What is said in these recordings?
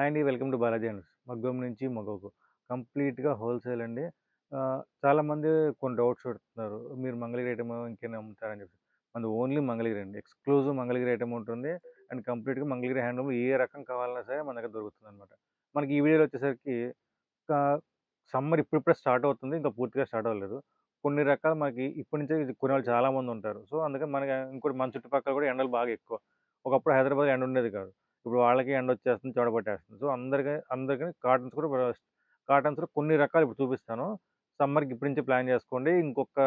Hi అండి. Welcome to Balaji and మగ్గం నుంచి మగోకు. కంప్లీట్గా హోల్సేల్ అండి. చాలామంది కొన్ని డౌట్స్ పెడుతున్నారు. మీరు మంగళగిరి ఐటమ్ ఇంకేనా అమ్ముతారని చెప్పి మనది ఓన్లీ మంగళగిరి అండి. ఎక్స్క్లూజివ్ మంగళగిరి ఐటమ్ ఉంటుంది. అండ్ కంప్లీట్గా మంగళగిరి హ్యాండ్లూమ్ ఏ రకం కావాలన్నా సరే మన దగ్గర దొరుకుతుంది అనమాట మనకి ఈ వీడియోలో వచ్చేసరికి సమ్మర్ ఇప్పుడిప్పుడే స్టార్ట్ అవుతుంది. ఇంకా పూర్తిగా స్టార్ట్ అవ్వలేదు. కొన్ని రకాలు మనకి ఇప్పటి నుంచే ఇది చాలామంది ఉంటారు. సో అందుకని మనకి ఇంకోటి మన చుట్టుపక్కల కూడా ఎండలు బాగా ఎక్కువ. ఒకప్పుడు హైదరాబాద్ ఎండ ఉండేది కాదు. ఇప్పుడు వాళ్ళకి ఎండ వచ్చేస్తుంది చెడబట్టేస్తుంది సో అందరికీ అందరికీ కాటన్స్ కూడా కాటన్స్ కొన్ని రకాలు ఇప్పుడు చూపిస్తాను. సమ్మర్కి ఇప్పటి నుంచి ప్లాన్ చేసుకోండి. ఇంకొక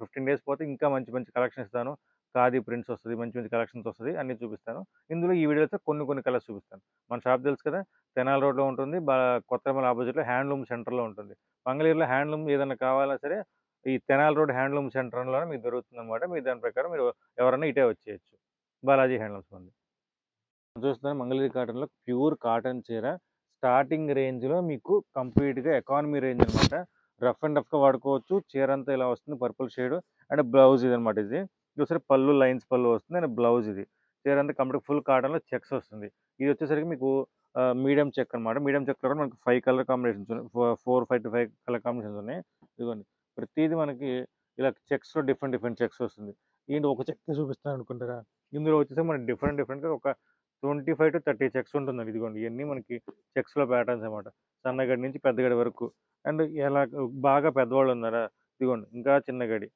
ఫిఫ్టీన్ డేస్ పోతే ఇంకా మంచి మంచి కలెక్షన్ ఇస్తాను. ఖాదీ ప్రింట్స్ వస్తుంది మంచి మంచి కలెక్షన్స్ వస్తుంది అన్ని చూపిస్తాను. ఇందులో ఈ వీడియోలో కొన్ని కొన్ని కలర్స్ చూపిస్తాను. మన షాప్ తెలుసు కదా తెనాల రోడ్లో ఉంటుంది బా కొత్తమల ఆపోజిట్లో హ్యాండ్లూమ్ సెంటర్లో ఉంటుంది. మంగళగిరిలో హ్యాండ్లూమ్ ఏదైనా కావాలా సరే ఈ తెనాల రోడ్ హ్యాండ్లూమ్ సెంటర్లోనే మీకు దొరుకుతుంది అనమాట మీరు దాని ప్రకారం మీరు ఎవరైనా ఇటే వచ్చేయచ్చు. బాలాజీ హ్యాండ్లూమ్స్ ఉంది చూస్తున్నారు మంగళగిరి కాటన్లో ప్యూర్ కాటన్ చీర. స్టార్టింగ్ రేంజ్లో మీకు కంప్లీట్గా ఎకానమీ రేంజ్ అనమాట రఫ్ అండ్ రఫ్గా వాడుకోవచ్చు. చీర అంతా ఇలా వస్తుంది పర్పుల్ షేడ్ అండ్ బ్లౌజ్ ఇది అనమాట ఇది. చూసారి పళ్ళు లైన్స్ పళ్ళు వస్తుంది అండ్ బ్లౌజ్ ఇది. చీర అంతా కంప్లీట్ ఫుల్ కాటన్లో చెక్స్ వస్తుంది. ఇది వచ్చేసరికి మీకు మీడియం చెక్ అనమాట మీడియం చెక్లో కూడా మనకి ఫైవ్ కలర్ కాంబినేషన్స్ ఉన్నాయి. Four five to five colour combinations ఉన్నాయి. ఇదిగోండి. ప్రతిదీ మనకి ఇలా చెక్స్లో డిఫరెంట్ డిఫరెంట్ చెక్స్ వస్తుంది. ఏంటి ఒక చెక్ చూపిస్తాను అనుకుంటారా? ఇందులో వచ్చేసి మనకి డిఫరెంట్ డిఫరెంట్గా ఒక twenty five to thirty checks ఉంటుందండి. ఇదిగోండి ఇవన్నీ మనకి చెక్స్లో ప్యాటర్న్స్ అనమాట సన్నగడి నుంచి పెద్దగడి వరకు. అండ్ ఎలా బాగా పెద్దవాళ్ళు ఉన్నారా? ఇదిగోండి ఇంకా చిన్న గడి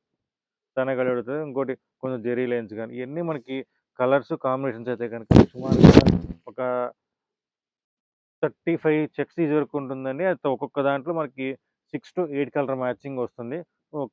సన్నగడి పడుతుంది. ఇంకోటి కొంచెం జెరీ లైన్స్ కానీ ఇవన్నీ మనకి కలర్స్ కాంబినేషన్స్ అయితే కనుక సుమారుగా ఒక థర్టీ ఫైవ్ చెక్స్ ఈజ్ వరకు ఉంటుందండి. అది ఒక్కొక్క దాంట్లో మనకి six to eight colour matching వస్తుంది.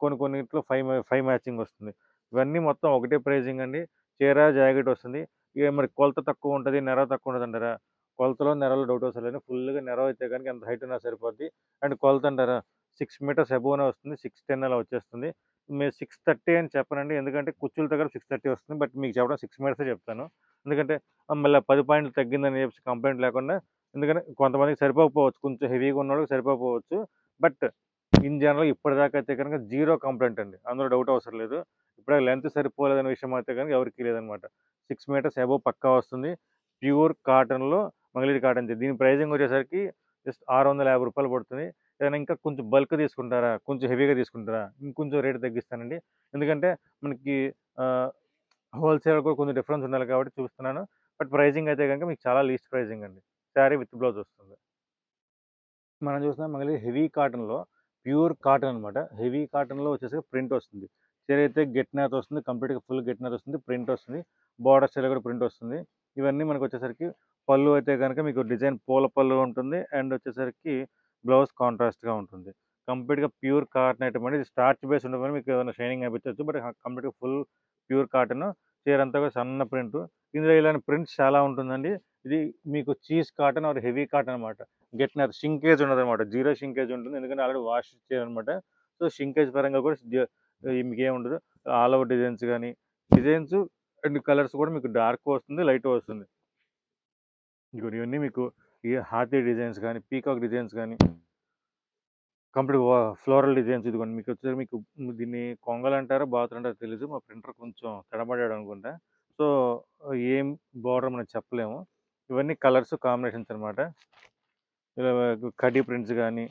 కొన్ని కొన్నిట్లో ఫైవ్ ఫైవ్ మ్యాచింగ్ వస్తుంది. ఇవన్నీ మొత్తం ఒకటే ప్రైజింగ్ అండి. చీర జాకెట్ వస్తుంది. ఇక మరి కొలత తక్కువ ఉంటుంది నెర తక్కువ ఉంటుంది అంటారా? కొలతలో నెరలో డౌట్ వస్తుంది ఫుల్గా నెర అయితే కనుక ఎంత హైట్ ఉన్నా సరిపోద్ది. అండ్ కొలత అంటారా? సిక్స్ మీటర్స్ అబోనే వస్తుంది సిక్స్ టెన్ అలా వచ్చేస్తుంది. మీరు సిక్స్ థర్టీ అని చెప్పనండి. ఎందుకంటే కుర్చీల దగ్గర సిక్స్ థర్టీ వస్తుంది. బట్ మీకు చెప్పడం సిక్స్ మీటర్సే చెప్తాను. ఎందుకంటే మళ్ళీ పది పాయింట్లు తగ్గిందని చెప్పి కంప్లైంట్ లేకుండా ఎందుకంటే కొంతమందికి సరిపోకపోవచ్చు. కొంచెం హెవీగా ఉన్న వాళ్ళకి సరిపోకపోవచ్చు. బట్ ఇన్ జనరల్ ఇప్పటిదాకా అయితే కనుక జీరో కంప్లైంట్ అండి. అందులో డౌట్ అవసరం లేదు. ఇప్పుడు లెంత్ సరిపోలేదనే విషయం అయితే కనుక ఎవరికి లేదనమాట సిక్స్ మీటర్స్ అబోవ్ పక్కా వస్తుంది. ప్యూర్ కాటన్లో మంగళగిరి కాటన్ దీని ప్రైజింగ్ వచ్చేసరికి జస్ట్ ఆరు వందల యాభై రూపాయలు పడుతుంది. ఏదైనా ఇంకా కొంచెం బల్క్ తీసుకుంటారా? కొంచెం హెవీగా తీసుకుంటారా? ఇంకొంచెం రేట్ తగ్గిస్తానండి. ఎందుకంటే మనకి హోల్సేల్ కూడా కొంచెం డిఫరెన్స్ ఉండాలి కాబట్టి చూస్తున్నాను. బట్ ప్రైజింగ్ అయితే కనుక మీకు చాలా లీస్ట్ ప్రైజింగ్ అండి. శారీ విత్ బ్లౌజ్ వస్తుంది. మనం చూస్తున్నాం మంగళగిరి హెవీ కాటన్లో ప్యూర్ కాటన్ అనమాట హెవీ కాటన్లో వచ్చేసి ప్రింట్ వస్తుంది. చీర అయితే గెట్ నాత్ వస్తుంది. కంప్లీట్గా ఫుల్ గెట్ నాత్ వస్తుంది. ప్రింట్ వస్తుంది. బార్డర్ చీర కూడా ప్రింట్ వస్తుంది. ఇవన్నీ మనకు వచ్చేసరికి పళ్ళు అయితే కనుక మీకు డిజైన్ పూల పళ్ళు ఉంటుంది. అండ్ వచ్చేసరికి బ్లౌజ్ కాంట్రాస్ట్గా ఉంటుంది. కంప్లీట్గా ప్యూర్ కాటన్ ఐటమ్ అండి. ఇది స్టార్చ్ బేస్ ఉండదు మీకు ఏదైనా షైనింగ్ అనిపించవచ్చు బట్ కంప్లీట్గా ఫుల్ ప్యూర్ కాటన్ చీర అంతా కూడా సన్న ప్రింట్ ఇందులో ఇలాంటి ప్రింట్స్ చాలా ఉంటుందండి. ఇది మీకు cheese cotton or heavy cotton అనమాట గెట్నర్ షింకేజ్ ఉండదు అనమాట జీరో షింకేజ్ ఉంటుంది. ఎందుకంటే ఆల్రెడీ వాష్ చేయాలన్నమాట సో షింకేజ్ పరంగా కూడా మీకు ఉండదు. ఆల్ ఓవర్ డిజైన్స్ కానీ డిజైన్స్ అండ్ కలర్స్ కూడా మీకు డార్క్ వస్తుంది లైట్ వస్తుంది. ఇంకోటి ఇవన్నీ మీకు ఈ హాతీ డిజైన్స్ కానీ పీకాక్ డిజైన్స్ కానీ కంప్లీట్ ఫ్లోరల్ డిజైన్స్ ఇదిగోండి. మీకు వచ్చేసరికి మీకు దీన్ని కొంగలు అంటారో బాతులు అంటారో తెలియదు మా ప్రింటర్ కొంచెం తడబడాడు అనుకుంటా. సో ఏం బార్డర్ మనం చెప్పలేము. ఇవన్నీ కలర్స్ కాంబినేషన్స్ అనమాట ఇలా కడీ ప్రింట్స్ కానీ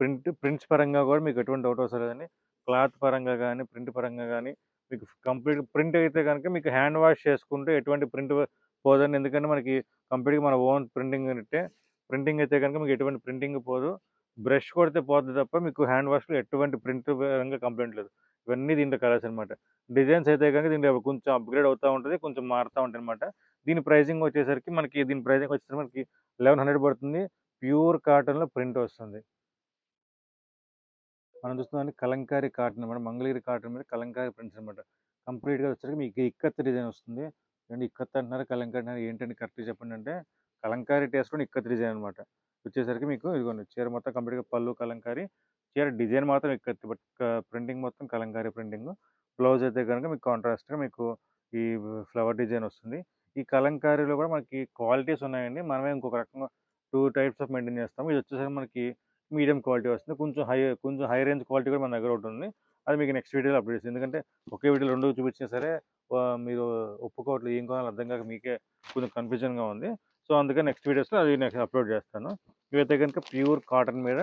ప్రింట్ ప్రింట్స్ పరంగా కూడా మీకు ఎటువంటి డౌట్ వస్తుంది కానీ క్లాత్ పరంగా కానీ ప్రింట్ పరంగా కానీ మీకు కంప్లీట్ ప్రింట్ అయితే కనుక మీకు హ్యాండ్ వాష్ చేసుకుంటే ఎటువంటి ప్రింట్ పోదండి. ఎందుకంటే మనకి కంప్లీట్గా మన ఓన్ ప్రింటింగ్ అంటే ప్రింటింగ్ అయితే కనుక మీకు ఎటువంటి ప్రింటింగ్ పోదు. బ్రష్ కొడితే పోతుంది తప్ప మీకు హ్యాండ్ వాష్లో ఎటువంటి ప్రింట్ పరంగా కంప్లైంట్ లేదు. ఇవన్నీ దీంట్లో కలర్స్ అనమాట డిజైన్స్ అయితే కనుక దీంట్లో కొంచెం అప్గ్రేడ్ అవుతూ ఉంటుంది కొంచెం మారుతూ ఉంటుంది అనమాట దీని ప్రైజింగ్ వచ్చేసరికి మనకి దీని ప్రైజింగ్ వచ్చేసరికి మనకి లెవెన్ హండ్రెడ్ పడుతుంది. ప్యూర్ కాటన్లో ప్రింట్ వస్తుంది. మనం చూస్తున్నాం కలంకారీ కాటన్ అనమాట మంగళగిరి కాటన్ మీద కలంకారీ ప్రింట్స్ అనమాట కంప్లీట్గా వచ్చేసరికి మీకు ఇక్కత్ డిజైన్ వస్తుంది. అండ్ ఇక్కత్ అంటున్నారు కలంకారీ అంటున్నారు. ఏంటంటే కరెక్ట్గా చెప్పండి అంటే కలంకారీ టేస్ట్లో ఇక్కత్ డిజైన్ అనమాట వచ్చేసరికి మీకు ఇదిగోండి చీర మొత్తం కంప్లీట్గా పళ్ళు కలంకారీ చీర డిజైన్ మాత్రం ఇక్కత్ బట్ ప్రింటింగ్ మొత్తం కలంకారీ ప్రింటింగ్. బ్లౌజ్ అయితే కనుక మీకు కాంట్రాస్ట్గా మీకు ఈ ఫ్లవర్ డిజైన్ వస్తుంది. ఈ కలంకారీలో కూడా మనకి క్వాలిటీస్ ఉన్నాయండి. మనమే ఇంకొక రకంగా టూ టైప్స్ ఆఫ్ మెయింటైన్ చేస్తాము. ఇది వచ్చేసరికి మనకి మీడియం క్వాలిటీ వస్తుంది. కొంచెం హై కొంచెం హై రేంజ్ క్వాలిటీ కూడా మన దగ్గర ఉంటుంది. అది మీకు నెక్స్ట్ వీడియోలో అప్డేట్ చేస్తుంది ఎందుకంటే ఒకే వీడియో రెండు చూపించినా సరే మీరు ఒప్పుకోవట్లేదు ఏం కావాలో అర్థం కాక మీకే కొంచెం కన్ఫ్యూజన్గా ఉంది. సో అందుకని నెక్స్ట్ వీడియోస్లో అది నెక్స్ట్ అప్లోడ్ చేస్తాను. ఇవైతే కనుక ప్యూర్ కాటన్ మీద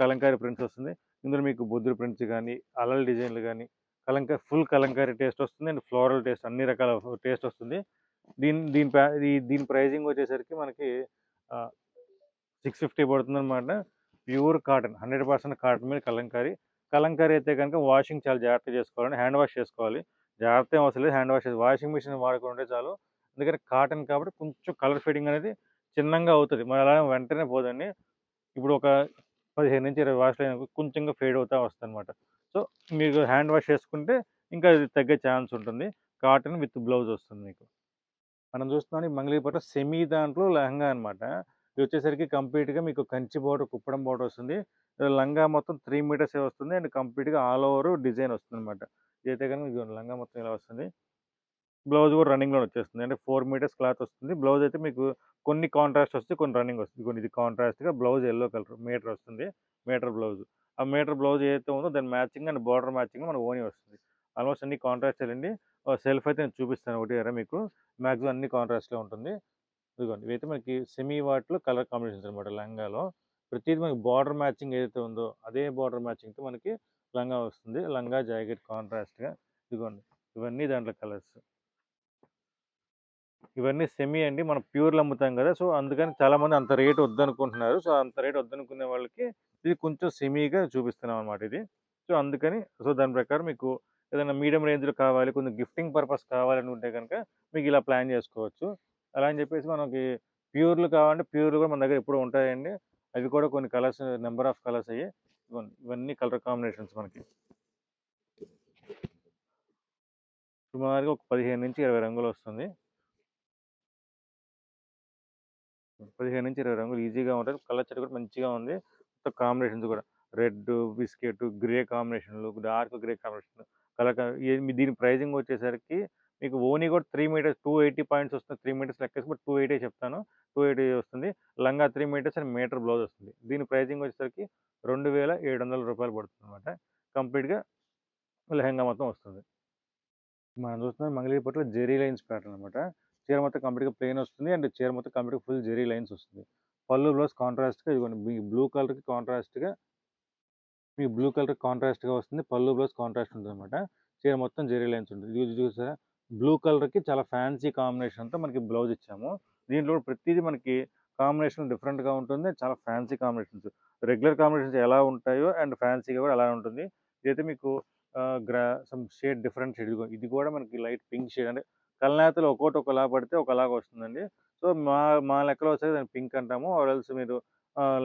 కలంకారీ ప్రింట్స్ వస్తుంది. ఇందులో మీకు బుద్ధుడు ప్రింట్స్ కానీ అలల్ డిజైన్లు కానీ కలంకారీ ఫుల్ కలంకారీ టేస్ట్ వస్తుంది. అండ్ ఫ్లోరల్ టేస్ట్ అన్ని రకాల టేస్ట్ వస్తుంది. దీని దీని దీని ప్రైజింగ్ వచ్చేసరికి మనకి సిక్స్ ఫిఫ్టీ పడుతుంది అనమాట pure cotton. Hundred percent cotton మీద కలంకారీ. కలంకారీ అయితే కనుక వాషింగ్ చాలా జాగ్రత్తగా చేసుకోవాలి హ్యాండ్ వాష్ చేసుకోవాలి. జాగ్రత్త ఏం అవసరం లేదు. హ్యాండ్ వాష్ వాషింగ్ మిషన్ వాడుకుంటే చాలు. ఎందుకంటే కాటన్ కాబట్టి కొంచెం కలర్ ఫేడింగ్ అనేది చిన్నగా అవుతుంది. మరి అలానే వెంటనే పోదండి. ఇప్పుడు ఒక పదిహేను నుంచి ఇరవై వాష్లు అయినా కొంచెంగా ఫేడ్ అవుతా వస్తుంది అనమాట సో మీకు హ్యాండ్ వాష్ చేసుకుంటే ఇంకా అది తగ్గే ఛాన్స్ ఉంటుంది. కాటన్ విత్ బ్లౌజ్ వస్తుంది మీకు. మనం చూస్తున్నాం మంగళీపట్ల మంగళగిరిపట్ల సెమీ దాంట్లో లెహంగా అనమాట ఇది వచ్చేసరికి కంప్లీట్గా మీకు కంచి బోర్డర్ కుప్పడం బోర్డర్ వస్తుంది. లంగా మొత్తం త్రీ మీటర్స్ వస్తుంది. అండ్ కంప్లీట్గా ఆల్ ఓవర్ డిజైన్ వస్తుంది అనమాట ఇదైతే కనుక మీకు లంగా మొత్తం ఇలా వస్తుంది. బ్లౌజ్ కూడా రన్నింగ్లో వచ్చేస్తుంది. అంటే ఫోర్ మీటర్స్ క్లాత్ వస్తుంది. బ్లౌజ్ అయితే మీకు కొన్ని కాంట్రాస్ట్ వస్తుంది కొన్ని రన్నింగ్ వస్తుంది. కొన్ని ఇది కాంట్రాస్ట్గా బ్లౌజ్ ఎల్లో కలర్ మీటర్ వస్తుంది. Metre blouse. ఆ మీటర్ బ్లౌజ్ ఏదైతే ఉందో దాని మ్యాచింగ్ అండ్ బార్డర్ మ్యాచింగ్ మనకు ఓనీ వస్తుంది. ఆల్మోస్ట్ అన్ని కాంట్రాస్ట్ అండి. సెల్ఫ్ అయితే నేను చూపిస్తాను ఒకటి మీకు. మ్యాక్సిమం అన్ని కాంట్రాస్ట్లో ఉంటుంది. ఇదిగోండి. ఇవైతే మనకి సెమీ వాటిలో కలర్ కాంబినేషన్స్ అనమాట లంగాలో ప్రతిదీ మనకి బార్డర్ మ్యాచింగ్ ఏదైతే ఉందో అదే బార్డర్ మ్యాచింగ్తో మనకి లంగా వస్తుంది. లంగా జాకెట్ కాంట్రాస్ట్గా ఇదిగోండి. ఇవన్నీ దాంట్లో కలర్స్. ఇవన్నీ సెమీ అండి. మనం ప్యూర్లు అమ్ముతాం కదా! సో అందుకని చాలామంది అంత రేట్ వద్దనుకుంటున్నారు. సో అంత రేట్ వద్దనుకునే వాళ్ళకి ఇది కొంచెం సెమీగా చూపిస్తున్నాం అనమాట ఇది. సో అందుకని సో దాని ప్రకారం మీకు ఏదైనా మీడియం రేంజ్లో కావాలి కొంచెం గిఫ్టింగ్ పర్పస్ కావాలనుకుంటే కనుక మీకు ఇలా ప్లాన్ చేసుకోవచ్చు. అలా అని చెప్పేసి మనకి ప్యూర్లు కావాలంటే ప్యూర్లు కూడా మన దగ్గర ఎప్పుడు ఉంటాయండి. అవి కూడా కొన్ని కలర్స్ నెంబర్ ఆఫ్ కలర్స్ అయ్యి ఇవన్నీ కలర్ కాంబినేషన్స్ మనకి. సుమారుగా ఒక పదిహేను నుంచి ఇరవై రంగులు వస్తుంది. పదిహేను నుంచి ఇరవై రంగులు ఈజీగా ఉంటుంది కలర్ చెట్టు కూడా మంచిగా ఉంది. మొత్తం కాంబినేషన్స్ కూడా. రెడ్ బిస్కెట్ గ్రే కాంబినేషన్లు డార్క్ గ్రే కాంబినేషన్ కలర్ దీని ప్రైజింగ్ వచ్చేసరికి మీకు ఓనీ కూడా three metres two eighty points వస్తుంది. త్రీ మీటర్స్ లెక్కేసి బట్ టూ ఎయిటీ చెప్తాను. టూ ఎయిటీ వస్తుంది. లంగా three metres and metre blouse వస్తుంది. దీని ప్రైజింగ్ వచ్చేసరికి రెండు వేల ఏడు వందల రూపాయలు పడుతుంది అనమాట కంప్లీట్గా లెహంగా మొత్తం వస్తుంది. మనం చూస్తున్నాం మంగళగిరిపట్ల జెరీ లైన్స్ ప్యాటర్న్ అనమాట చీర మొత్తం కంప్లీట్గా ప్లెయిన్ వస్తుంది. అండ్ చీర మొత్తం కంప్లీట్గా ఫుల్ జెరీ లైన్స్ వస్తుంది. పళ్ళు బ్లౌజ్ కాంట్రాస్ట్గా ఇదిగోండి. మీ బ్లూ కలర్కి కాంట్రాస్ట్గా మీ బ్లూ కలర్ కాంట్రాస్ట్గా వస్తుంది. పళ్ళు బ్లౌజ్ కాంట్రాస్ట్ ఉంటుంది అనమాట చీర మొత్తం జెరీ లైన్స్ ఉంటుంది. ఇది చూసారా? బ్లూ కలర్కి చాలా ఫ్యాన్సీ కాంబినేషన్తో మనకి బ్లౌజ్ ఇచ్చాము. దీంట్లో ప్రతిదీ మనకి కాంబినేషన్ డిఫరెంట్గా ఉంటుంది. చాలా ఫ్యాన్సీ కాంబినేషన్స్. రెగ్యులర్ కాంబినేషన్స్ ఎలా ఉంటాయో అండ్ ఫ్యాన్సీగా కూడా అలా ఉంటుంది. ఇదైతే మీకు గ్రా సమ్ షేడ్ డిఫరెంట్ షేడ్ ఇది కూడా మనకి లైట్ పింక్ షేడ్ అంటే కలనేతలు ఒక్కోటి ఒకలా పడితే ఒకలాగా వస్తుందండి. సో మా మా లెక్కలో వచ్చేది దాన్ని పింక్ అంటాము. ఆర్ఎల్స్ మీరు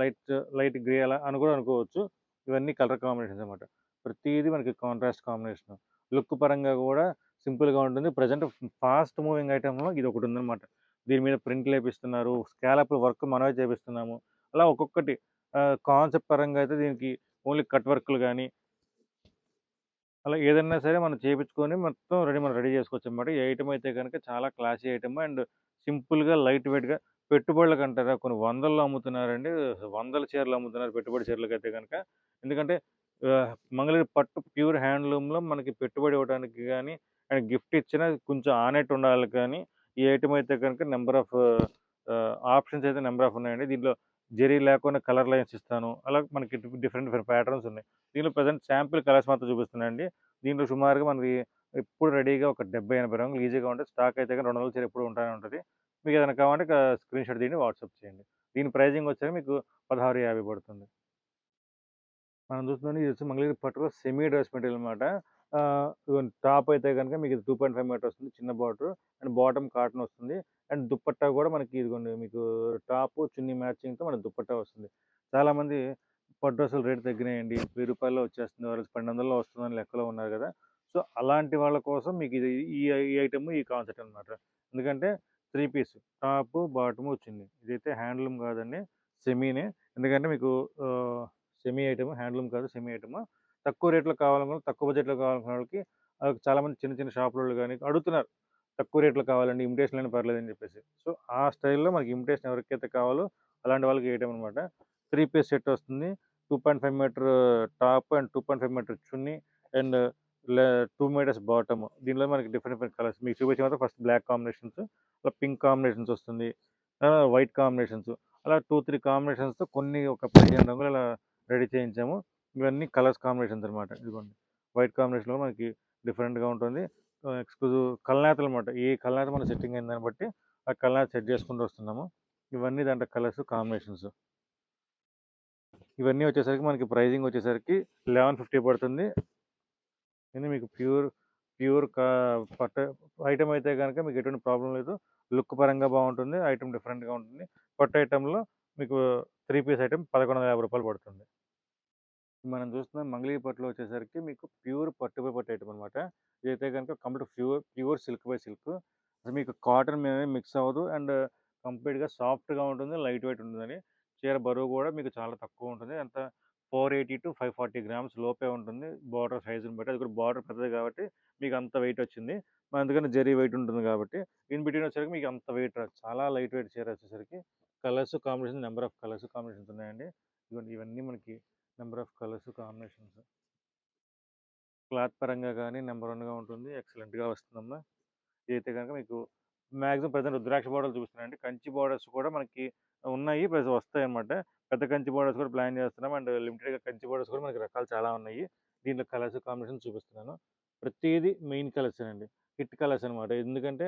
లైట్ లైట్ గ్రే అలా అని కూడా అనుకోవచ్చు. ఇవన్నీ కలర్ కాంబినేషన్స్ అనమాట ప్రతిదీ మనకి కాంట్రాస్ట్ కాంబినేషన్. లుక్ పరంగా కూడా సింపుల్గా ఉంటుంది. ప్రజెంట్ ఫాస్ట్ మూవింగ్ ఐటెంలో ఇది ఒకటి ఉందన్నమాట. దీని మీద ప్రింట్లు వేపిస్తున్నారు స్కాలప్ వర్క్ మనమే చేపిస్తున్నాము. అలా ఒక్కొక్కటి. కాన్సెప్ట్ పరంగా అయితే దీనికి ఓన్లీ కట్ వర్క్లు కానీ అలా ఏదైనా సరే మనం చేపించుకొని మొత్తం రెడీ మనం రెడీ చేసుకోవచ్చు అనమాట ఈ ఐటమ్ అయితే కనుక చాలా క్లాసీ ఐటమ్. అండ్ సింపుల్గా లైట్ వెయిట్గా పెట్టుబడులకు అంటారా? కొన్ని వందల్లో అమ్ముతున్నారండి. వందల చీరలు అమ్ముతున్నారు పెట్టుబడి చీరలకు అయితే కనుక. ఎందుకంటే మంగళగిరి పట్టు ప్యూర్ హ్యాండ్లూమ్లో మనకి పెట్టుబడి ఇవ్వడానికి కానీ అండ్ గిఫ్ట్ ఇచ్చినా కొంచెం ఆనెట్ ఉండాలి కానీ ఈ ఐటమ్ అయితే కనుక నెంబర్ ఆఫ్ ఆప్షన్స్ అయితే నెంబర్ ఆఫ్ ఉన్నాయండి. దీంట్లో జెరీ లేకుండా కలర్ లైన్స్ ఇస్తాను. అలా మనకి డిఫరెంట్ డిఫరెంట్ ప్యాటర్న్స్ ఉన్నాయి. దీనిలో ప్రజెంట్ శాంపిల్ కలర్స్ మాత్రం చూపిస్తున్నాయండి దీంట్లో సుమారుగా మనకి ఎప్పుడు రెడీగా ఒక డెబ్బై ఎనభై రంగులు ఈజీగా ఉంటే స్టాక్ అయితే కానీ రెండు వందల చీర ఎప్పుడు ఉంటానే ఉంటుంది. మీకు ఏదైనా కావాలంటే స్క్రీన్ షాట్ దీన్ని వాట్సాప్ చేయండి. దీని ప్రైజింగ్ వచ్చాక మీకు పదహారు యాభై పడుతుంది. మనం చూస్తున్నాం ఇది వచ్చి మంగళగిరి పట్టులో సెమీ డ్రెస్ మెటీరియల్ అనమాట టాప్ అయితే కనుక మీకు టూ పాయింట్ ఫైవ్ మీటర్ వస్తుంది చిన్న బార్డర్ అండ్ బాటమ్ కాటన్ వస్తుంది. అండ్ దుప్పట్టా కూడా మనకి ఇదిగోండి మీకు టాప్ చున్నీ మ్యాచింగ్తో మనకు దుప్పట్టా వస్తుంది. చాలామంది పట్టు డ్రెస్సులు రేట్ తగ్గినాయండి. వెయ్యి రూపాయల్లో వచ్చేస్తుంది. వాళ్ళు పన్నెండు వందల్లో వస్తుందని లెక్కలో ఉన్నారు కదా! సో అలాంటి వాళ్ళ కోసం మీకు ఇది ఈ ఈ ఐటమ్ ఈ కాన్సెప్ట్ అనమాట ఎందుకంటే త్రీ పీస్ టాప్ బాటము వచ్చింది ఇదైతే హ్యాండ్లూమ్ కాదండి సెమీనే. ఎందుకంటే మీకు సెమీ ఐటమ్ హ్యాండ్లూమ్ కాదు సెమీ ఐటమ్. తక్కువ రేట్లో కావాలనుకున్న తక్కువ బడ్జెట్లో కావాలనుకున్న వాళ్ళకి చాలామంది చిన్న చిన్న షాపులలో కానీ అడుగుతున్నారు. తక్కువ రేట్లో కావాలండి ఇమిటేషన్ అయినా పర్లేదు అని చెప్పేసి. సో ఆ స్టైల్లో మనకి ఇమిటేషన్ ఎవరికైతే కావాలో అలాంటి వాళ్ళకి వేయటం అనమాట త్రీ పీస్ సెట్ వస్తుంది. Two point five metre top and two point five metre chunni and two metres bottom. దీనిలో మనకి డిఫరెంట్ డిఫరెంట్ కలర్స్. మీకు చూపించిన ఫస్ట్ బ్లాక్ కాంబినేషన్స్ అలా పింక్ కాంబినేషన్స్ వస్తుంది. White combinations. అలా టూ త్రీ కాంబినేషన్స్తో కొన్ని ఒక పదిహేను రంగులు అలా రెడీ చేయించాము. ఇవన్నీ కలర్స్ కాంబినేషన్స్ అనమాట ఇదిగోండి. వైట్ కాంబినేషన్లో మనకి డిఫరెంట్గా ఉంటుంది. ఎక్స్క్లూజివ్ కల్నాతలు అనమాట ఈ కల్నాత మన సెట్టింగ్ అయిన దాన్ని బట్టి ఆ కల్నాత సెట్ చేసుకుంటూ వస్తున్నాము. ఇవన్నీ దాంట్లో కలర్స్ కాంబినేషన్స్. ఇవన్నీ వచ్చేసరికి మనకి ప్రైజింగ్ వచ్చేసరికి లెవెన్ ఫిఫ్టీ పడుతుంది. ఇది మీకు ప్యూర్ ప్యూర్ కా పట్ట ఐటమ్ అయితే కనుక మీకు ఎటువంటి ప్రాబ్లం లేదు. లుక్ పరంగా బాగుంటుంది. ఐటమ్ డిఫరెంట్గా ఉంటుంది. పట్టు ఐటెంలో మీకు త్రీ పీస్ ఐటమ్ పదకొండు వందల యాభై రూపాయలు పడుతుంది. మనం చూస్తున్న మంగళీ పట్టులో వచ్చేసరికి మీకు ప్యూర్ పట్టు బై పట్టు ఐటమ్ అనమాట ఇదైతే కనుక complete pure pure silk by silk. మీకు కాటన్ మీద మిక్స్ అవ్వదు. అండ్ కంప్లీట్గా సాఫ్ట్గా ఉంటుంది లైట్ వెయిట్ ఉంటుందని. చీర బరువు కూడా మీకు చాలా తక్కువ ఉంటుంది. అంత four eighty to five forty grams లోపే ఉంటుంది. బార్డర్ సైజుని బట్టి. అది కూడా బార్డర్ పెద్దది కాబట్టి మీకు అంత వెయిట్ వచ్చింది. మరి అందుకని జరీ వెయిట్ ఉంటుంది కాబట్టి. ఇన్ బిట్వీన్ వచ్చేసరికి మీకు అంత వెయిట్ చాలా లైట్ వెయిట్ చీర వచ్చేసరికి. Colours combination number of colours combinations ఉన్నాయండి. ఇవన్నీ మనకి number of colours combinations. Cloth పరంగా కానీ నెంబర్ వన్గా ఉంటుంది. ఎక్సలెంట్గా వస్తుందమ్మా. ఇదైతే కనుక మీకు మ్యాక్సిమం ప్రజెంట్ రుద్రాక్ష బోర్డర్స్ చూపిస్తున్నాయండి కంచి బోర్డర్స్ కూడా మనకి ఉన్నాయి. ప్లస్ వస్తాయి అన్నమాట పెద్ద కంచి బోర్డర్స్ కూడా ప్లాన్ చేస్తున్నాం. అండ్ లిమిటెడ్గా కంచి బోర్డర్స్ కూడా మనకి రకాలు చాలా ఉన్నాయి. దీంట్లో కలర్స్ కాంబినేషన్ చూపిస్తున్నాను. ప్రతిదీ మెయిన్ కలర్స్ అండి హిట్ కలర్స్ అనమాట ఎందుకంటే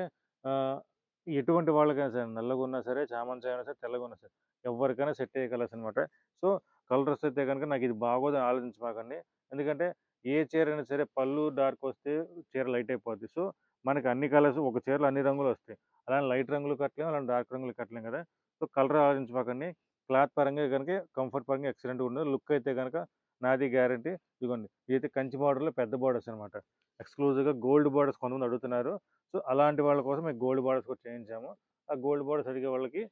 ఎటువంటి వాళ్ళకైనా సరే నల్లగా ఉన్నా సరే చామంతి అయినా సరే తెల్లగా ఉన్నా సరే ఎవరికైనా సెట్ అయ్యే కలర్స్ అనమాట సో కలర్స్ అయితే కనుక నాకు ఇది బాగోదని ఆలోచించమాకండి. ఎందుకంటే ఏ చీర అయినా సరే పళ్ళు డార్క్ వస్తే చీర లైట్ అయిపోద్ది. సో మనకి అన్ని కలర్స్ ఒక చీరలో అన్ని రంగులు వస్తాయి. అలానే లైట్ రంగులు కట్టలేము అలానే డార్క్ రంగులు కట్టలేం కదా! So colour ఆలోచించమాకండి. క్లాత్ పరంగా కనుక కంఫర్ట్ పరంగా ఎక్సలెంట్గా ఉంటుంది లుక్ అయితే కనుక నాది గ్యారంటీ. ఇదిగోండి ఇదైతే కంచి బార్డర్లో పెద్ద బార్డర్స్ అనమాట ఎక్స్క్లూజివ్గా గోల్డ్ బార్డర్స్ కొంతమంది అడుగుతున్నారు. సో అలాంటి వాళ్ళ కోసం మేము గోల్డ్ బార్డర్స్ కూడా చేయించాము. ఆ గోల్డ్ బార్డర్స్ అడిగే వాళ్ళకి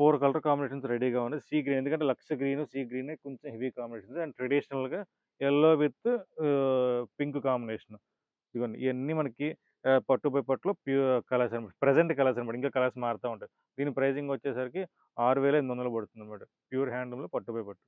ఫోర్ కలర్ కాంబినేషన్స్ రెడీగా ఉంది సీ గ్రీన్ ఎందుకంటే లక్ష గ్రీన్ సీ గ్రీన్ కొంచెం హెవీ కాంబినేషన్స్. అండ్ ట్రెడిషనల్గా ఎల్లో విత్ పింక్ కాంబినేషన్. ఇదిగోండి ఇవన్నీ మనకి పట్టు బై పట్టులో ప్యూర్ కలర్స్ అనమాట ప్రజెంట్ కలర్స్ అనమాట ఇంకా కలర్స్ మారుతూ ఉంటాయి. దీని ప్రైజింగ్ వచ్చేసరికి ఆరు వేల ఎనిమిది వందలు పడుతుంది అనమాట ప్యూర్ హ్యాండ్లూమ్లో పట్టు బై పట్టు.